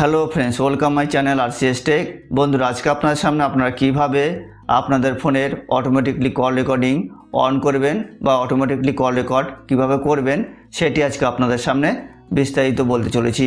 Hello friends, welcome my channel R C S tech. বন্ধুরা, আজকে আপনার সামনে আপনারা কীভাবে আপনাদের ফোনের অটোমেটিকলি কল রেকর্ডিং অন করবেন বা অটোমেটিকলি কল রেকর্ড কীভাবে করবেন, সেটি আজকে আপনাদের সামনে বিস্তারিত বলতে চলেছি।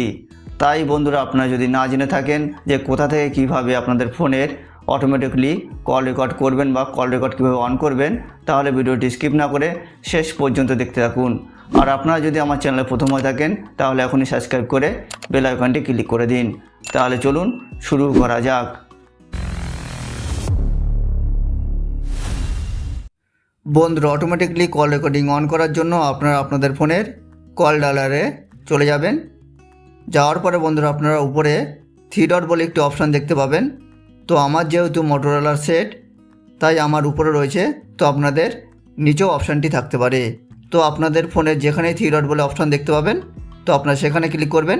তাই বন্ধুরা, আপনারা যদি না জেনে থাকেন যে কোথা থেকে কীভাবে আপনাদের ফোনের অটোমেটিকলি কল রেকর্ড করবেন বা কল রেকর্ড কীভাবে অন করবেন, তাহলে ভিডিওটি স্কিপ না করে শেষ পর্যন্ত দেখতে থাকুন। আর আপনারা যদি আমার চ্যানেলে প্রথম হয়ে থাকেন, তাহলে এখনই সাবস্ক্রাইব করে বেল আইকনটি ক্লিক করে দিন। তাহলে চলুন শুরু করা যাক। বন্ধুরা অটোমেটিকলি কল রেকর্ডিং অন করার জন্য আপনারা আপনাদের ফোনের কল ডালারে চলে যাবেন। যাওয়ার পরে বন্ধুরা, আপনারা উপরে থ্রি ডট বলে একটি অপশান দেখতে পাবেন। তো আমার যেহেতু মোটোরোলার সেট তাই আমার উপরে রয়েছে, তো আপনাদের নিচেও অপশানটি থাকতে পারে। তো আপনাদের ফোনের যেখানেই থ্রি ডট বলে অপশান দেখতে পাবেন। তো আপনারা সেখানে ক্লিক করবেন।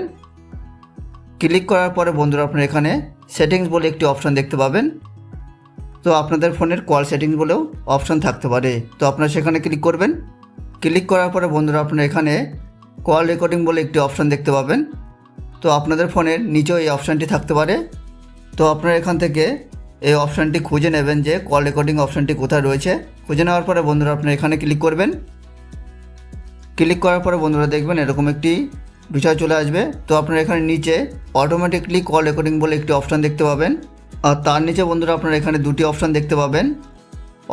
ক্লিক করার পরে বন্ধুরা আপনারা এখানে সেটিংস বলে একটি অপশান দেখতে পাবেন। তো আপনাদের ফোনের কল সেটিংস বলেও অপশান থাকতে পারে। তো আপনারা সেখানে ক্লিক করবেন। ক্লিক করার পরে বন্ধুরা আপনারা এখানে কল রেকর্ডিং বলে একটি অপশান দেখতে পাবেন। তো আপনাদের ফোনের নিচেও এই অপশানটি থাকতে পারে। তো আপনারা এখান থেকে এই অপশানটি খুঁজে নেবেন যে কল রেকর্ডিং অপশানটি কোথায় রয়েছে। খুঁজে নেওয়ার পরে বন্ধুরা আপনারা এখানে ক্লিক করবেন। ক্লিক করার পরে বন্ধুরা দেখবেন এরকম একটি বিষয় চলে আসবে। তো আপনারা এখানে নিচে অটোমেটিকলি কল রেকর্ডিং বলে একটি অপশান দেখতে পাবেন। আর তার নিচে বন্ধুরা আপনারা এখানে দুটি অপশান দেখতে পাবেন।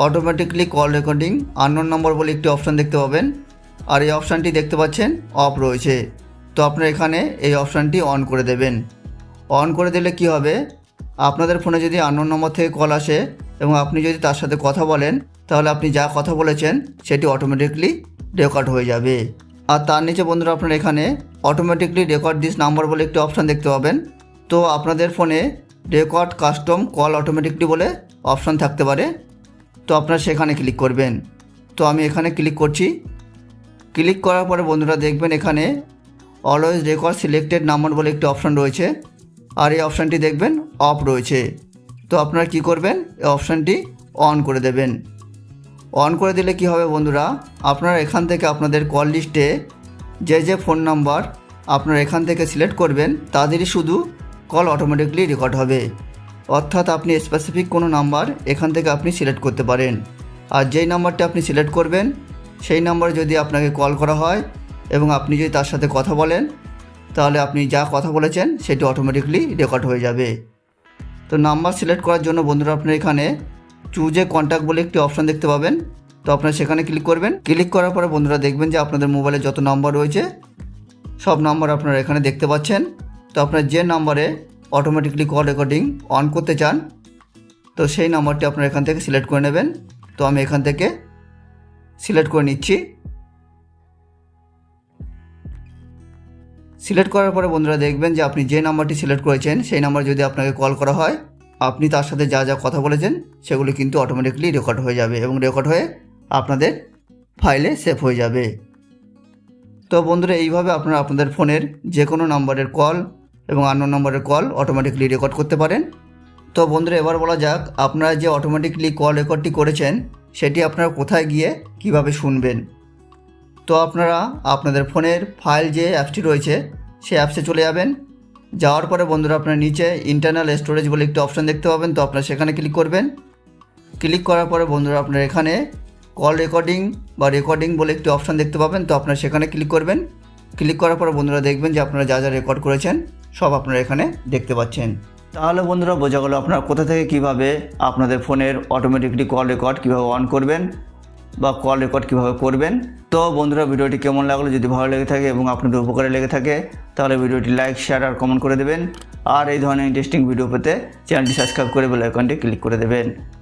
Automatically call recording unknown number বলে একটি অপশান দেখতে পাবেন। আর এই অপশানটি দেখতে পাচ্ছেন অফ রয়েছে। তো আপনারা এখানে এই অপশানটি অন করে দেবেন। অন করে দিলে কি হবে? আপনাদের ফোনে যদি আননোন নম্বর থেকে কল আসে এবং আপনি যদি তার সাথে কথা বলেন, তাহলে আপনি যা কথা বলেছেন, সেটি অটোমেটিকলি রেকর্ড হয়ে যাবে। আর তার নিচে বন্ধুরা আপনারা এখানে অটোমেটিকলি রেকর্ড দিস নাম্বার বলে একটি অপশান দেখতে পাবেন। তো আপনাদের ফোনে রেকর্ড কাস্টম কল অটোমেটিকলি বলে অপশান থাকতে পারে। তো আপনারা সেখানে ক্লিক করবেন। তো আমি এখানে ক্লিক করছি। ক্লিক করার পরে বন্ধুরা দেখবেন এখানে অলওয়েজ রেকর্ড সিলেক্টেড নাম্বার বলে একটি অপশান রয়েছে। আর এই অপশানটি দেখবেন অফ রয়েছে। তো আপনারা কি করবেন? এই অপশানটি অন করে দেবেন। অন করে দিলে কি হবে বন্ধুরা? আপনারা এখান থেকে আপনাদের কল লিস্টে যে যে ফোন নাম্বার আপনারা এখান থেকে সিলেক্ট করবেন, তাদেরই শুধু কল অটোমেটিকলি রেকর্ড হবে। অর্থাৎ আপনি স্পেসিফিক কোনো নাম্বার এখান থেকে আপনি সিলেক্ট করতে পারেন। আর যেই নাম্বারটি আপনি সিলেক্ট করবেন, সেই নাম্বারে যদি আপনাকে কল করা হয় এবং আপনি যদি তার সাথে কথা বলেন, তাহলে আপনি যা কথা বলেছেন সেটি অটোমেটিকলি রেকর্ড হয়ে যাবে। তো নাম্বার সিলেক্ট করার জন্য বন্ধুরা আপনার এখানে চুজে কন্ট্যাক্ট বলে একটি অপশান দেখতে পাবেন। তো আপনারা সেখানে ক্লিক করবেন। ক্লিক করার পরে বন্ধুরা দেখবেন যে আপনাদের মোবাইলে যত নাম্বার রয়েছে, সব নাম্বার আপনারা এখানে দেখতে পাচ্ছেন। তো আপনার যে নাম্বারে অটোমেটিকলি কল রেকর্ডিং অন করতে চান, তো সেই নাম্বারটি আপনারা এখান থেকে সিলেক্ট করে নেবেন। তো আমি এখান থেকে সিলেক্ট করে নিচ্ছি। সিলেক্ট করার পরে বন্ধুরা দেখবেন যে আপনি যে নাম্বারটি সিলেক্ট করেছেন, সেই নাম্বার যদি আপনাকে কল করা হয় আপনি তার সাথে যা যা কথা বলেছেন, সেগুলি কিন্তু অটোমেটিকলি রেকর্ড হয়ে যাবে এবং রেকর্ড হয়ে আপনাদের ফাইলে সেভ হয়ে যাবে। তো বন্ধুরা, এইভাবে আপনারা আপনাদের ফোনের যে কোনো নাম্বারের কল এবং অন্য নম্বরের কল অটোমেটিকলি রেকর্ড করতে পারেন। তো বন্ধুরা, এবার বলা যাক, আপনারা যে অটোমেটিকলি কল রেকর্ডটি করেছেন, সেটি আপনারা কোথায় গিয়ে কীভাবে শুনবেন? তো আপনারা আপনাদের ফোনের ফাইল যে অ্যাপসটি রয়েছে সেই অ্যাপসে চলে যাবেন। যাওয়ার পরে বন্ধুরা আপনার নিচে ইন্টারনাল স্টোরেজ বলে একটি অপশান দেখতে পাবেন, তো আপনার সেখানে ক্লিক করবেন। ক্লিক করার পরে বন্ধুরা আপনার এখানে কল রেকর্ডিং বা রেকর্ডিং বলে একটি অপশান দেখতে পাবেন, তো আপনারা সেখানে ক্লিক করবেন। ক্লিক করার পরে বন্ধুরা দেখবেন যে আপনারা যা যা রেকর্ড করেছেন, সব আপনারা এখানে দেখতে পাচ্ছেন। তাহলে বন্ধুরা বোঝা গেল আপনারা কোথা থেকে কীভাবে আপনাদের ফোনের অটোমেটিকলি কল রেকর্ড কীভাবে অন করবেন। বা কল রেকর্ড কীভাবে করবেন? তো বন্ধুরা, ভিডিওটি কেমন লাগল যদি ভালো লেগে থাকে এবং আপনাদের উপকারে লেগে থাকে, তাহলে ভিডিওটি লাইক শেয়ার আর কমেন্ট করে দেবেন। আর এই ধরনের ইন্টারেস্টিং ভিডিও পেতে চ্যানেলটি সাবস্ক্রাইব করে বেলাইকনটি ক্লিক করে দেবেন।